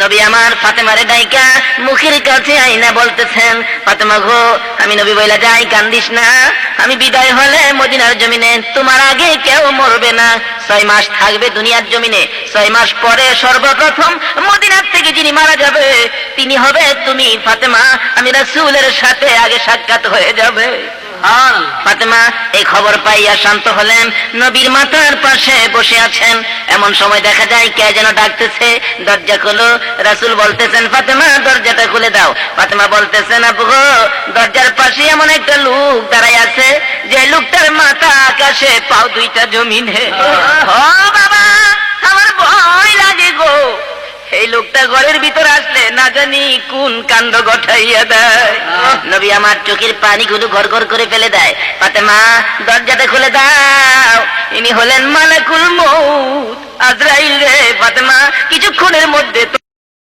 নবী আমার ফাতেমারে ডাইকা মুখের কাছে আইনা বলতেছেন, ফাতেমা গো, আমি নবী বইলা যাই, কান্দিস না। আমি বিদায় হলে মদিনার জমিনে তোমার আগে কেউ মরবে না। ছয় মাস থাকবে দুনিয়ার জমিনে, ছয় মাস পরে সর্বপ্রথম মদিনার থেকে যিনি মারা যাবে তিনি হবে তুমি ফাতেমা। আমি রাসূলের সাথে আগে সাক্ষাৎ হয়ে যাবে। ফাতেমা এই খবর পাইয়া শান্ত হলেন। নবীর মাথার পাশে বসে আছেন। এমন সময় দেখা যায় কে যেন ডাকতেছে। দরজা খুলো। রাসূল বলতেছেন ফাতেমা দরজাটা খুলে দাও। ফাতেমা বলতেছেন গো দরজার পাশে এমন একটা লোক দাঁড়াই আছে যে লোকটার মাথা আকাশে পাও দুইটা জমিনে। লোকটা ঘরের ভিতর আসলে না জানি কোন কাণ্ড গঠাইয়া দেয়। নবী আমার চোখের পানিগুলো ঘর ঘর করে ফেলে দেয়। পাতে মা দরজাটা খুলে দাও। ইনি হলেন মালাকুল মৌত